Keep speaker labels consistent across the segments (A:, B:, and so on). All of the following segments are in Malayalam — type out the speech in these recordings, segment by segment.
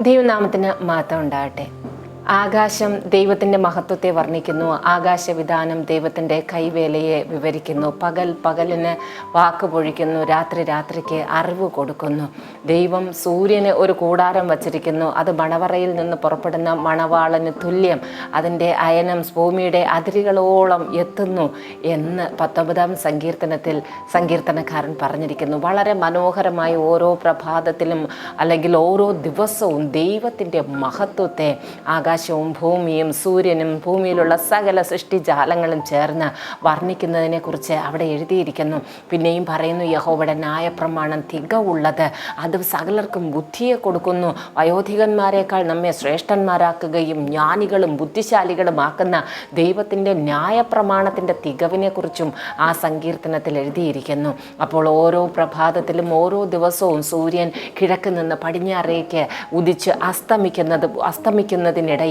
A: ദൈവനാമത്തിന് മാത്രം ഉണ്ടാകട്ടെ. ആകാശം ദൈവത്തിന്റെ മഹത്വത്തെ വർണിക്കുന്നു. ആകാശവിധാനം ദൈവത്തിന്റെ കൈവേലയെ വിവരിക്കുന്നു. പകൽ പകലിന് വാക്ക് പൊഴിക്കുന്നു. രാത്രി രാത്രിക്ക് അറിവ് കൊടുക്കുന്നു. ദൈവം സൂര്യന് ഒരു കൂടാരം വച്ചിരിക്കുന്നു. അത് മണവറയിൽ നിന്ന് പുറപ്പെടുന്ന മണവാളന് തുല്യം. അതിന്റെ അയനം ഭൂമിയുടെ അതിരുകളോളം എത്തുന്നു എന്ന് പത്തൊമ്പതാം സങ്കീർത്തനത്തിൽ സങ്കീർത്തനക്കാരൻ പറഞ്ഞിരിക്കുന്നു. വളരെ മനോഹരമായി ഓരോ പ്രഭാതത്തിലും അല്ലെങ്കിൽ ഓരോ ദിവസവും ദൈവത്തിന്റെ മഹത്വത്തെ ആകാശവും ഭൂമിയും സൂര്യനും ഭൂമിയിലുള്ള സകല സൃഷ്ടിജാലങ്ങളും ചേർന്ന് വർണിക്കുന്നതിനെക്കുറിച്ച് അവിടെ എഴുതിയിരിക്കുന്നു. പിന്നെയും പറയുന്നു യഹോവയുടെ ന്യായപ്രമാണം തികവുള്ളത് അത് സകലർക്കും ബുദ്ധിയെ കൊടുക്കുന്നു. വയോധികന്മാരെക്കാൾ നമ്മെ ശ്രേഷ്ഠന്മാരാക്കുകയും ജ്ഞാനികളും ബുദ്ധിശാലികളും ആക്കുന്ന ദൈവത്തിന്റെ ന്യായപ്രമാണത്തിന്റെ തികവിനെക്കുറിച്ചും ആ സങ്കീർത്തനത്തിൽ എഴുതിയിരിക്കുന്നു. അപ്പോൾ ഓരോ പ്രഭാതത്തിലും ഓരോ ദിവസവും സൂര്യൻ കിഴക്ക് നിന്ന് പടിഞ്ഞാറേക്ക് ഉദിച്ച് അസ്തമിക്കുന്നത് അസ്തമിക്കുന്നതിനിടയിൽ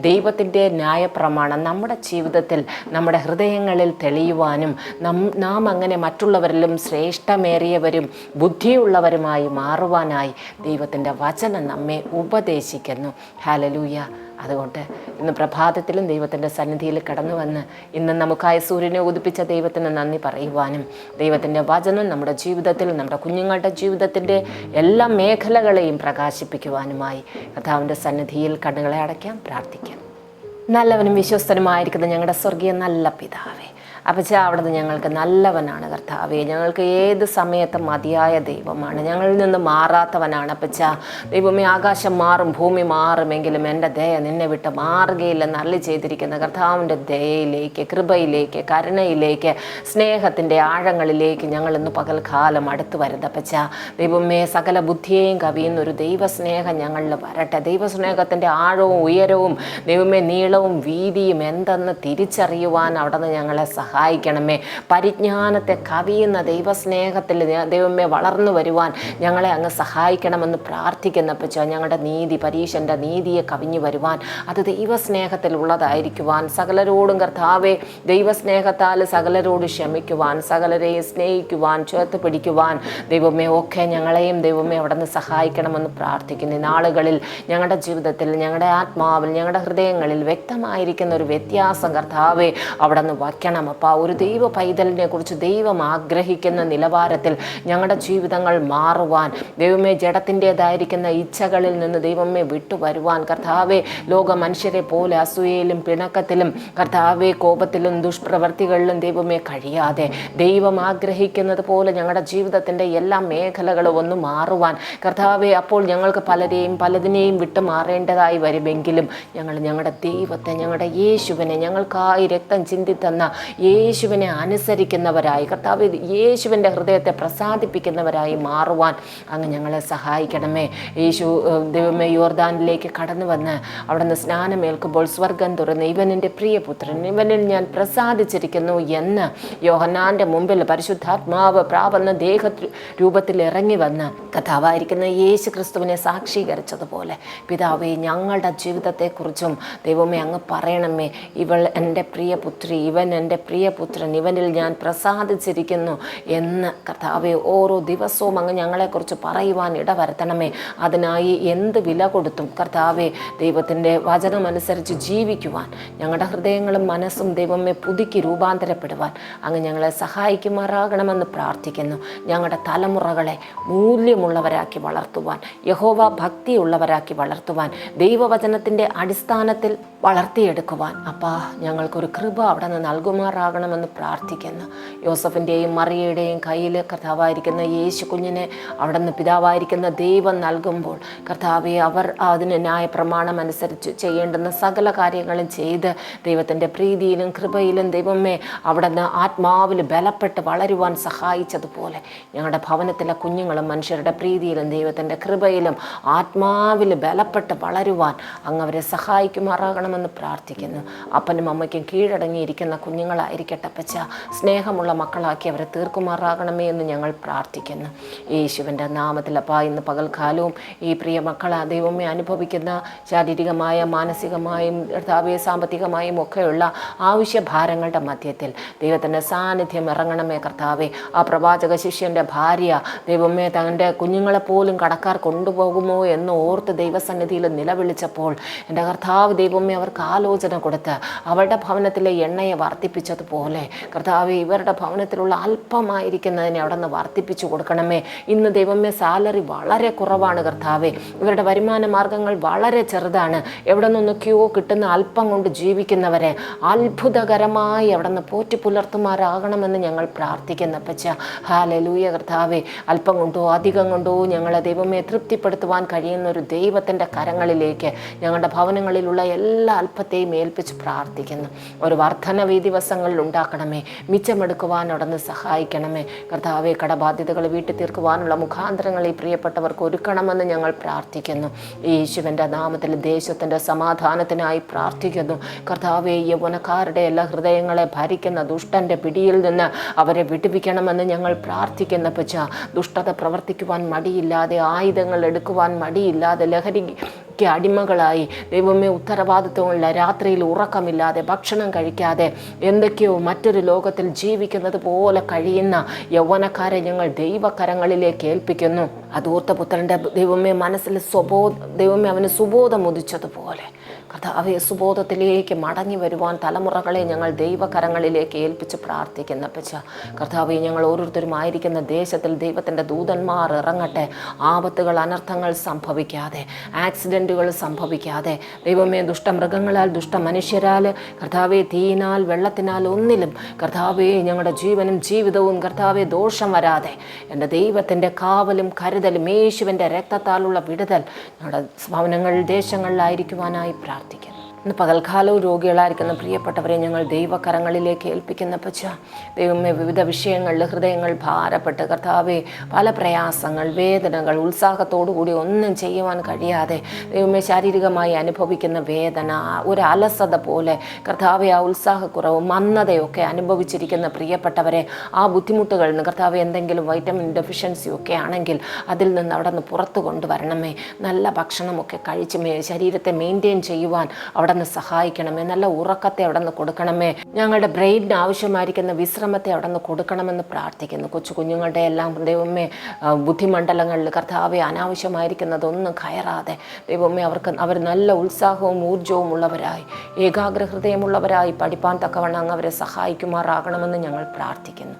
A: ദൈവത്തിന്റെ ന്യായപ്രമാണം നമ്മുടെ ജീവിതത്തിൽ നമ്മുടെ ഹൃദയങ്ങളിൽ തെളിയുവാനും നം നാം അങ്ങനെ മറ്റുള്ളവരിലും ശ്രേഷ്ഠമേറിയവരും ബുദ്ധിയുള്ളവരുമായി മാറുവാനായി ദൈവത്തിന്റെ വചനം നമ്മെ ഉപദേശിക്കുന്നു. ഹാലലൂയ അതുകൊണ്ട് ഇന്ന് പ്രഭാതത്തിലും ദൈവത്തിന്റെ സന്നിധിയിൽ കടന്നു വന്ന് ഇന്ന് നമുക്കായി സൂര്യനെ ഉദിപ്പിച്ച ദൈവത്തിന് നന്ദി പറയുവാനും ദൈവത്തിന്റെ വചനം നമ്മുടെ ജീവിതത്തിൽ നമ്മുടെ കുഞ്ഞുങ്ങളുടെ ജീവിതത്തിന്റെ എല്ലാ മേഖലകളെയും പ്രകാശിപ്പിക്കുവാനുമായി കഥാവിന്റെ സന്നിധിയിൽ കണ്ണുകളെ അടയ്ക്കാം പ്രാർത്ഥിക്കാം. നല്ലവനും വിശ്വസ്തനുമായിരിക്കുന്ന ഞങ്ങളുടെ സ്വർഗീയ നല്ല പിതാവേ അപ്പച്ച അവിടുന്ന് ഞങ്ങൾക്ക് നല്ലവനാണ് കർത്താവേ. ഞങ്ങൾക്ക് ഏത് സമയത്തും മതിയായ ദൈവമാണ്. ഞങ്ങളിൽ നിന്ന് മാറാത്തവനാണ് അപ്പച്ച. ദൈവമേ ആകാശം മാറും ഭൂമി മാറുമെങ്കിലും എന്റെ ദയ നിന്നെ വിട്ട് മാറുകയില്ലെന്ന് അള്ളി ചെയ്തിരിക്കുന്ന കർത്താവിന്റെ ദയയിലേക്ക് കൃപയിലേക്ക് കരുണയിലേക്ക് സ്നേഹത്തിന്റെ ആഴങ്ങളിലേക്ക് ഞങ്ങൾ ഇന്ന് അടുത്തു വരുന്നത് അപ്പച്ച. ദൈവമേ സകല ബുദ്ധിയെയും കവിയുന്ന ഒരു ദൈവസ്നേഹം ഞങ്ങളിൽ വരട്ടെ. ദൈവസ്നേഹത്തിന്റെ ആഴവും ഉയരവും ദൈവമേ നീളവും വീതിയും എന്തെന്ന് തിരിച്ചറിയുവാൻ അവിടെ നിന്ന് ഞങ്ങളെ സഹായിക്കണമേ. പരിജ്ഞാനത്തെ കവിയുന്ന ദൈവസ്നേഹത്തിൽ ദൈവമേ വളർന്നു വരുവാൻ ഞങ്ങളെ അങ്ങ് സഹായിക്കണമെന്ന് പ്രാർത്ഥിക്കുന്ന പ്രാർത്ഥിക്കുന്നപ്പച്ച ഞങ്ങളുടെ നീതി പരീക്ഷന്റെ നീതിയെ കവിഞ്ഞു വരുവാൻ. അത് ദൈവസ്നേഹത്തിൽ ഉള്ളതായിരിക്കുവാൻ. സകലരോടും കർത്താവെ ദൈവസ്നേഹത്താൽ സകലരോട് ക്ഷമിക്കുവാൻ സകലരെയും സ്നേഹിക്കുവാൻ ചേർത്ത് പിടിക്കുവാൻ ദൈവമേ ഒക്കെ ഞങ്ങളെയും ദൈവമേ അവിടെ നിന്ന് സഹായിക്കണമെന്ന് പ്രാർത്ഥിക്കുന്നു. നാളുകളിൽ ഞങ്ങളുടെ ജീവിതത്തിൽ ഞങ്ങളുടെ ആത്മാവിൽ ഞങ്ങളുടെ ഹൃദയങ്ങളിൽ വ്യക്തമായിരിക്കുന്ന ഒരു വ്യത്യാസം കർത്താവെ അവിടെ നിന്ന് വയ്ക്കണം അപ്പം ഒരു ദൈവ പൈതലിനെ കുറിച്ച് ദൈവം ആഗ്രഹിക്കുന്ന നിലവാരത്തിൽ ഞങ്ങളുടെ ജീവിതങ്ങൾ മാറുവാൻ ദൈവമേ ജഡത്തിന്റെതായിരിക്കുന്ന ഇച്ഛകളിൽ നിന്ന് ദൈവമേ വിട്ടുവരുവാൻ കർത്താവെ ലോക മനുഷ്യരെ പോലെ അസൂയയിലും പിണക്കത്തിലും കർത്താവെ കോപത്തിലും ദുഷ്പ്രവർത്തികളിലും ദൈവമേ കഴിയാതെ ദൈവം ആഗ്രഹിക്കുന്നത് പോലെ ഞങ്ങളുടെ ജീവിതത്തിന്റെ എല്ലാ മേഖലകളും ഒന്ന് മാറുവാൻ കർത്താവെ അപ്പോൾ ഞങ്ങൾക്ക് പലരെയും പലതിനെയും വിട്ടു മാറേണ്ടതായി വരുമെങ്കിലും ഞങ്ങൾ ഞങ്ങളുടെ ദൈവത്തെ ഞങ്ങളുടെ യേശുവിനെ ഞങ്ങൾക്കായി രക്തം ചിന്തി തന്ന യേശുവിനെ അനുസരിക്കുന്നവരായി കർത്താവ് യേശുവിന്റെ ഹൃദയത്തെ പ്രസാദിപ്പിക്കുന്നവരായി മാറുവാൻ അങ്ങ് ഞങ്ങളെ സഹായിക്കണമേ. യേശു ദൈവമേ യോർദാനിലേക്ക് കടന്നു വന്ന് അവിടെ നിന്ന് സ്നാനമേൽക്കുമ്പോൾ സ്വർഗം തുറന്ന് ഇവനെന്റെ പ്രിയപുത്രൻ ഇവനിൽ ഞാൻ പ്രസാദിച്ചിരിക്കുന്നു എന്ന് യോഹന്നാന്റെ മുമ്പിൽ പരിശുദ്ധാത്മാവ് പ്രാപന്ന ദേഹ രൂപത്തിൽ ഇറങ്ങി വന്ന് കഥാവായിരിക്കുന്ന യേശു ക്രിസ്തുവിനെ സാക്ഷീകരിച്ചതുപോലെ പിതാവേ ഞങ്ങളുടെ ജീവിതത്തെക്കുറിച്ചും ദൈവമേ അങ്ങ് പറയണമേ. ഇവൾ എന്റെ പ്രിയപുത്രി ഇവൻ എന്റെ പ്രിയപുത്രൻ ഇവനിൽ ഞാൻ പ്രസാദിച്ചിരിക്കുന്നു എന്ന് കർത്താവെ ഓരോ ദിവസവും അങ്ങ് ഞങ്ങളെക്കുറിച്ച് പറയുവാൻ ഇടവരുത്തണമേ. അതിനായി എന്ത് വില കൊടുത്തും കർത്താവെ ദൈവത്തിന്റെ വചനമനുസരിച്ച് ജീവിക്കുവാൻ ഞങ്ങളുടെ ഹൃദയങ്ങളും മനസ്സും ദൈവമേ പുതുക്കി രൂപാന്തരപ്പെടുവാൻ അങ്ങ് ഞങ്ങളെ സഹായിക്കുമാറാകണമെന്ന് പ്രാർത്ഥിക്കുന്നു. ഞങ്ങളുടെ തലമുറകളെ മൂല്യമുള്ളവരാക്കി വളർത്തുവാൻ യഹോവ ഭക്തിയുള്ളവരാക്കി വളർത്തുവാൻ ദൈവവചനത്തിന്റെ അടിസ്ഥാനത്തിൽ വളർത്തിയെടുക്കുവാൻ. അപ്പാ ഞങ്ങൾക്കൊരു കൃപ അവിടെ നിന്ന് നൽകുമാറാകണമെന്ന് പ്രാർത്ഥിക്കുന്നു. യോസഫിന്റെയും മറിയയുടെയും കയ്യിൽ കർത്താവായിരിക്കുന്ന യേശു കുഞ്ഞിനെ അവിടെ നിന്ന് പിതാവായിരിക്കുന്ന ദൈവം നൽകുമ്പോൾ കർത്താവെ അവർ അതിന് ന്യായ പ്രമാണം അനുസരിച്ച് ചെയ്യേണ്ടുന്ന സകല കാര്യങ്ങളും ചെയ്ത് ദൈവത്തിന്റെ പ്രീതിയിലും കൃപയിലും ദൈവമേ അവിടെ നിന്ന് ആത്മാവിൽ ബലപ്പെട്ട് വളരുവാൻ സഹായിച്ചതുപോലെ ഞങ്ങളുടെ ഭവനത്തിലെ കുഞ്ഞുങ്ങളും മനുഷ്യരുടെ പ്രീതിയിലും ദൈവത്തിന്റെ കൃപയിലും ആത്മാവിൽ ബലപ്പെട്ട് വളരുവാൻ അങ്ങ് അവരെ സഹായിക്കുമാറാകണമെന്ന് പ്രാർത്ഥിക്കുന്നു. അപ്പനും അമ്മയ്ക്കും കീഴടങ്ങിയിരിക്കുന്ന കുഞ്ഞുങ്ങളായിരിക്കും മക്കളായിരിക്കട്ടെ അപ്പച്ച. സ്നേഹമുള്ള മക്കളാക്കി അവരെ തീർക്കുമാറാകണമേ എന്ന് ഞങ്ങൾ പ്രാർത്ഥിക്കുന്നു. യേശുവിന്റെ അപ്പാ ഇന്ന് പകൽക്കാലവും ഈ പ്രിയ മക്കളെ ദൈവമേ അനുഭവിക്കുന്ന ശാരീരികമായ മാനസികമായും കർത്താവെ സാമ്പത്തികമായും ഒക്കെയുള്ള ആവശ്യഭാരങ്ങളുടെ മധ്യത്തിൽ ദൈവത്തിന്റെ സാന്നിധ്യം ഇറങ്ങണമേ കർത്താവെ. ആ പ്രവാചക ശിഷ്യന്റെ ഭാര്യ ദൈവമേ തന്റെ കുഞ്ഞുങ്ങളെ പോലും കടക്കാർ കൊണ്ടുപോകുമോ എന്ന് ഓർത്ത് ദൈവസന്നിധിയിൽ നിലവിളിച്ചപ്പോൾ എന്റെ കർത്താവ് ദൈവമേ അവർക്ക് ആലോചന കൊടുത്ത് അവരുടെ ഭവനത്തിലെ എണ്ണയെ വർദ്ധിപ്പിച്ചതുപോലെ കർത്താവ് ഇവരുടെ ഭവനത്തിലുള്ള അല്പമായിരിക്കുന്നതിനെ അവിടെ നിന്ന് വർദ്ധിപ്പിച്ചു കൊടുക്കണമേ. ഇന്ന് ദൈവമേ സാലറി വളരെ കുറവാണ് കർത്താവെ. ഇവരുടെ വരുമാന മാർഗങ്ങൾ വളരെ ചെറുതാണ്. എവിടെ നിന്നൊക്കെയോ കിട്ടുന്ന അല്പം കൊണ്ട് ജീവിക്കുന്നവരെ അത്ഭുതകരമായി അവിടെ നിന്ന് പോറ്റി പുലർത്തുമാരാകണമെന്ന് ഞങ്ങൾ പ്രാർത്ഥിക്കുന്ന പച്ച ഹാലലൂയ കർത്താവെ. അല്പം കൊണ്ടോ അധികം കൊണ്ടോ ഞങ്ങളെ ദൈവമേ തൃപ്തിപ്പെടുത്തുവാൻ കഴിയുന്ന ഒരു ദൈവത്തിന്റെ കരങ്ങളിലേക്ക് ഞങ്ങളുടെ ഭവനങ്ങളിലുള്ള എല്ലാ അല്പത്തെയും ഏൽപ്പിച്ച് പ്രാർത്ഥിക്കുന്നു. ഒരു വർധനവീ ദിവസങ്ങളിൽ ഉണ്ടാക്കണമേ. മിച്ചമെടുക്കുവാൻ അവിടുന്ന് സഹായിക്കണമേ. കർത്താവെ കടബാധ്യതകൾ വീട്ടിൽ തീർക്കുവാനുള്ള മുഖാന്തരങ്ങൾ ഈ പ്രിയപ്പെട്ടവർക്ക് ഒരുക്കണമെന്ന് ഞങ്ങൾ പ്രാർത്ഥിക്കുന്നു. യേശുവിന്റെ നാമത്തിൽ ദേശത്തിന്റെ സമാധാനത്തിനായി പ്രാർത്ഥിക്കുന്നു. കർത്താവെ യൗവനക്കാരുടെ എല്ലാ ഹൃദയങ്ങളെ ഭരിക്കുന്ന ദുഷ്ടന്റെ പിടിയിൽ നിന്ന് അവരെ വിടുവിക്കണമെന്ന് ഞങ്ങൾ പ്രാർത്ഥിക്കുന്ന പച്ച ദുഷ്ടത പ്രവർത്തിക്കുവാൻ മടിയില്ലാതെ ആയുധങ്ങൾ എടുക്കുവാൻ മടിയില്ലാതെ ലഹരി ക്ക് അടിമകളായി. ദൈവമേ ഉത്തരവാദിത്വമില്ല രാത്രിയിൽ ഉറക്കമില്ലാതെ ഭക്ഷണം കഴിക്കാതെ എന്തൊക്കെയോ മറ്റൊരു ലോകത്തിൽ ജീവിക്കുന്നത് പോലെ കഴിയുന്ന യൗവനക്കാരെ ഞങ്ങൾ ദൈവകരങ്ങളിലേക്ക് ഏൽപ്പിക്കുന്നു. അതൂർത്തപുത്രന്റെ ദൈവമേ മനസ്സിൽ സ്വബോധ ദൈവമേ അവന് സുബോധം ഉദിച്ചതുപോലെ. കർത്താവെ സുബോധത്തിലേക്ക് മടങ്ങി വരുവാൻ തലമുറകളെ ഞങ്ങൾ ദൈവകരങ്ങളിലേക്ക് ഏൽപ്പിച്ച് പ്രാർത്ഥിക്കുന്ന പച്ച കർത്താവെ ഞങ്ങൾ ഓരോരുത്തരും ആയിരിക്കുന്ന ദേശത്തിൽ ദൈവത്തിന്റെ ദൂതന്മാർ ഇറങ്ങട്ടെ. ആപത്തുകൾ അനർത്ഥങ്ങൾ സംഭവിക്കാതെ. ആക്സിഡന്റുകൾ സംഭവിക്കാതെ. ദൈവമേ ദുഷ്ടമൃഗങ്ങളാൽ ദുഷ്ടമനുഷ്യരാൽ. കർത്താവെ തീയിനാൽ വെള്ളത്തിനാൽ ഒന്നിലും. കർത്താവെ ഞങ്ങളുടെ ജീവനും ജീവിതവും കർത്താവെ ദോഷം വരാതെ. എന്റെ ദൈവത്തിന്റെ കാവലും കരുതലും യേശുവിന്റെ രക്തത്താലുള്ള വിടുതൽ ഞങ്ങളുടെ ഭവനങ്ങൾ ദേശങ്ങളിലായിരിക്കുവാനായി പ്രാർത്ഥിക്കുന്നു ഇന്ന് പകൽക്കാലവും രോഗികളായിരിക്കുന്ന പ്രിയപ്പെട്ടവരെ ഞങ്ങൾ ദൈവകരങ്ങളിലേക്ക് ഏൽപ്പിക്കുന്ന പച്ച ദൈവമേ വിവിധ വിഷയങ്ങളിൽ ഹൃദയങ്ങൾ ഭാരപ്പെട്ട് കർത്താവെ പല പ്രയാസങ്ങൾ വേദനകൾ ഉത്സാഹത്തോടു കൂടി ഒന്നും ചെയ്യുവാൻ കഴിയാതെ ദൈവമേ ശാരീരികമായി അനുഭവിക്കുന്ന വേദന ഒരു അലസത പോലെ കർത്താവെ ആ ഉത്സാഹക്കുറവ് മന്ദതയൊക്കെ അനുഭവിച്ചിരിക്കുന്ന പ്രിയപ്പെട്ടവരെ ആ ബുദ്ധിമുട്ടുകളിൽ നിന്ന് കർത്താവ് എന്തെങ്കിലും വൈറ്റമിൻ ഡെഫിഷ്യൻസി ഒക്കെ ആണെങ്കിൽ അതിൽ നിന്ന് അവിടെ നിന്ന് പുറത്തു കൊണ്ടുവരണമേ. നല്ല ഭക്ഷണമൊക്കെ കഴിച്ച് ശരീരത്തെ മെയിന്റെയിൻ ചെയ്യുവാൻ അവിടെ നിന്ന് സഹായിക്കണമേ നല്ല ഉറക്കത്തെ അവിടെ നിന്ന് കൊടുക്കണമേ. ഞങ്ങളുടെ ബ്രെയിനിന് ആവശ്യമായിരിക്കുന്ന വിശ്രമത്തെ അവിടെ നിന്ന് കൊടുക്കണമെന്ന് പ്രാർത്ഥിക്കുന്നു. കൊച്ചു കുഞ്ഞുങ്ങളുടെ എല്ലാം ദൈവമേ ബുദ്ധിമണ്ഡലങ്ങളിൽ കർത്താവെ അനാവശ്യമായിരിക്കുന്നതൊന്നും കയറാതെ ദൈവമേ അവർക്ക് അവർ നല്ല ഉത്സാഹവും ഊർജവും ഉള്ളവരായി ഏകാഗ്ര ഹൃദയമുള്ളവരായി പഠിപ്പാൻ തക്കവണ്ണം അങ്ങ് അവരെ സഹായിക്കുമാറാകണമെന്ന് ഞങ്ങൾ പ്രാർത്ഥിക്കുന്നു.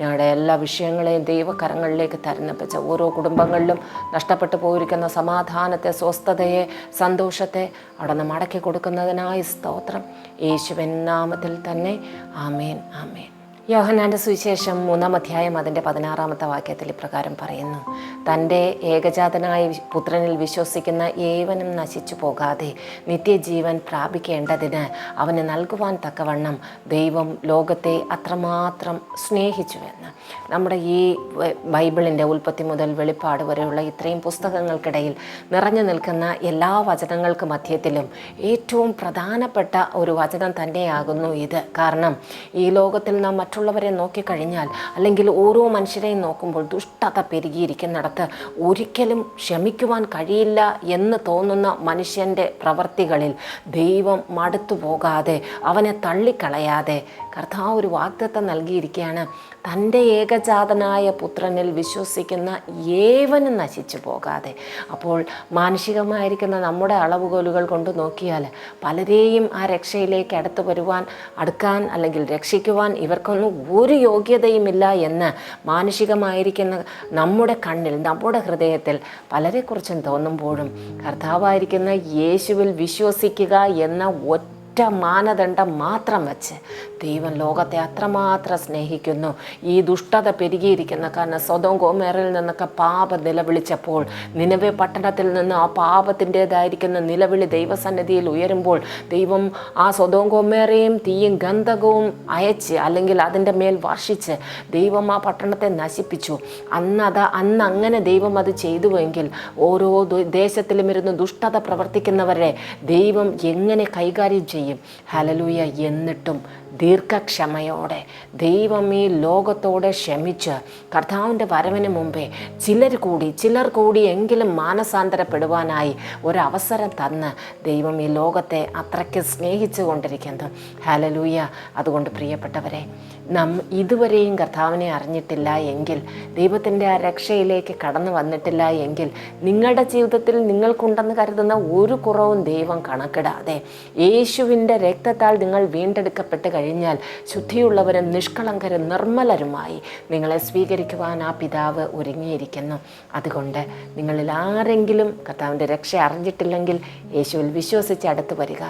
A: ഞങ്ങളുടെ എല്ലാ വിഷയങ്ങളെയും ദൈവകരങ്ങളിലേക്ക് തരുന്നപ്പിച്ച ഓരോ കുടുംബങ്ങളിലും നഷ്ടപ്പെട്ടു പോയിരിക്കുന്ന സമാധാനത്തെ സ്വസ്ഥതയെ സന്തോഷത്തെ അവിടെ നിന്ന് മടക്കി കൊടുക്കുന്നതിനായി സ്തോത്രം. യേശുവൻ നാമത്തിൽ തന്നെ. ആമേൻ ആമേൻ. യോഹനാന്റെ സുവിശേഷം മൂന്നാം അധ്യായം അതിന്റെ പതിനാറാമത്തെ വാക്യത്തിൽ ഇപ്രകാരം പറയുന്നു. തന്റെ ഏകജാതനായ പുത്രനിൽ വിശ്വസിക്കുന്ന ഏവനും നശിച്ചു പോകാതെ നിത്യജീവൻ പ്രാപിക്കേണ്ടതിന് അവന് നൽകുവാൻ തക്കവണ്ണം ദൈവം ലോകത്തെ അത്രമാത്രം സ്നേഹിച്ചുവെന്ന്. നമ്മുടെ ഈ ബൈബിളിന്റെ ഉൽപ്പത്തി മുതൽ വെളിപ്പാട് വരെയുള്ള ഇത്രയും പുസ്തകങ്ങൾക്കിടയിൽ നിറഞ്ഞു നിൽക്കുന്ന എല്ലാ വചനങ്ങൾക്ക് മധ്യത്തിലും ഏറ്റവും പ്രധാനപ്പെട്ട ഒരു വചനം തന്നെയാകുന്നു ഇത്. കാരണം ഈ ലോകത്തിൽ നാം മറ്റുള്ളവരെ നോക്കിക്കഴിഞ്ഞാൽ അല്ലെങ്കിൽ ഓരോ മനുഷ്യരെയും നോക്കുമ്പോൾ ദുഷ്ടത പെരുകിയിരിക്കുന്നിടത്ത് ഒരിക്കലും ക്ഷമിക്കുവാൻ കഴിയില്ല എന്ന് തോന്നുന്ന മനുഷ്യന്റെ പ്രവൃത്തികളിൽ ദൈവം മടുത്തു പോകാതെ അവനെ തള്ളിക്കളയാതെ കർത്താവ് ഒരു വാഗ്ദത്തം നൽകിയിരിക്കുകയാണ്. തന്റെ ഏകജാതനായ പുത്രനിൽ വിശ്വസിക്കുന്ന ഏവനും നശിച്ചു പോകാതെ. അപ്പോൾ മാനുഷികമായിരിക്കുന്ന നമ്മുടെ അളവുകോലുകൾ കൊണ്ട് നോക്കിയാൽ പലരെയും ആ രക്ഷയിലേക്ക് അടുത്ത് വരുവാൻ അടുക്കാൻ അല്ലെങ്കിൽ രക്ഷിക്കുവാൻ ഇവർക്കൊന്നും ഒരു യോഗ്യതയുമില്ല എന്ന് മാനുഷികമായിരിക്കുന്ന നമ്മുടെ കണ്ണിൽ നമ്മുടെ ഹൃദയത്തിൽ പലരെക്കുറിച്ചും തോന്നുമ്പോഴും കർത്താവായിരിക്കുന്ന യേശുവിൽ വിശ്വസിക്കുക എന്ന ഒറ്റ ഒറ്റ മാനദണ്ഡം മാത്രം വെച്ച് ദൈവം ലോകത്തെ അത്രമാത്രം സ്നേഹിക്കുന്നു. ഈ ദുഷ്ടത പെരുകിയിരിക്കുന്ന കാരണം സ്വതം ഗോമേറിൽ നിന്നൊക്കെ പാപം നിലവിളിച്ചപ്പോൾ നിലവെ പട്ടണത്തിൽ നിന്ന് ആ പാപത്തിന്റെതായിരിക്കുന്ന നിലവിളി ദൈവസന്നിധിയിൽ ഉയരുമ്പോൾ ദൈവം ആ സ്വതവും കോമേറയും തീയും ഗന്ധകവും അയച്ച് അല്ലെങ്കിൽ അതിന്റെ മേൽ വർഷിച്ച് ദൈവം ആ പട്ടണത്തെ നശിപ്പിച്ചു. അന്ന് അത് അന്ന് അങ്ങനെ ദൈവം അത് ചെയ്തുവെങ്കിൽ ഓരോ ദേശത്തിലും ഇരുന്ന് ദുഷ്ടത പ്രവർത്തിക്കുന്നവരെ ദൈവം എങ്ങനെ കൈകാര്യം ചെയ്യും? ചെയ്യും. ഹലലൂയ എന്നിട്ടും ദീർഘക്ഷമയോടെ ദൈവം ഈ ലോകത്തോട് ക്ഷമിച്ച് കർത്താവിന്റെ വരവിന് മുമ്പേ ചിലർ കൂടി ചിലർ കൂടി എങ്കിലും മാനസാന്തരപ്പെടുവാനായി ഒരവസരം തന്ന് ദൈവം ഈ ലോകത്തെ അത്രയ്ക്ക് സ്നേഹിച്ചു കൊണ്ടിരിക്കുന്നത്. ഹലലൂയ അതുകൊണ്ട് പ്രിയപ്പെട്ടവരെ നം ഇതുവരെയും കർത്താവിനെ അറിഞ്ഞിട്ടില്ല എങ്കിൽ ദൈവത്തിന്റെ ആ രക്ഷയിലേക്ക് കടന്നു വന്നിട്ടില്ല എങ്കിൽ നിങ്ങളുടെ ജീവിതത്തിൽ നിങ്ങൾക്കുണ്ടെന്ന് കരുതുന്ന ഒരു കുറവും ദൈവം കണക്കിടാതെ യേശുവിന്റെ രക്തത്താൽ നിങ്ങൾ വീണ്ടെടുക്കപ്പെട്ട് കഴിഞ്ഞാൽ ശുദ്ധിയുള്ളവരും നിഷ്കളങ്കരും നിർമ്മലരുമായി നിങ്ങളെ സ്വീകരിക്കുവാൻ ആ പിതാവ് ഒരുങ്ങിയിരിക്കുന്നു. അതുകൊണ്ട് നിങ്ങളിൽ ആരെങ്കിലും കർത്താവിന്റെ രക്ഷ അറിഞ്ഞിട്ടില്ലെങ്കിൽ യേശുവിൽ വിശ്വസിച്ച് അടുത്ത് വരിക.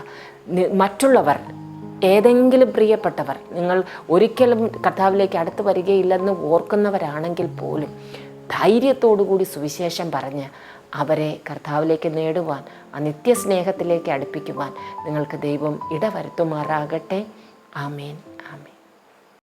A: മറ്റുള്ളവർ ഏതെങ്കിലും പ്രിയപ്പെട്ടവർ നിങ്ങൾ ഒരിക്കലും കർത്താവിലേക്ക് അടുത്ത് വരികയില്ലെന്ന് ഓർക്കുന്നവരാണെങ്കിൽ പോലും ധൈര്യത്തോടുകൂടി സുവിശേഷം പറഞ്ഞ് അവരെ കർത്താവിലേക്ക് നേടുവാൻ ആ നിത്യസ്നേഹത്തിലേക്ക് അടുപ്പിക്കുവാൻ നിങ്ങൾക്ക് ദൈവം ഇടവരുത്തുമാറാകട്ടെ. ആമേൻ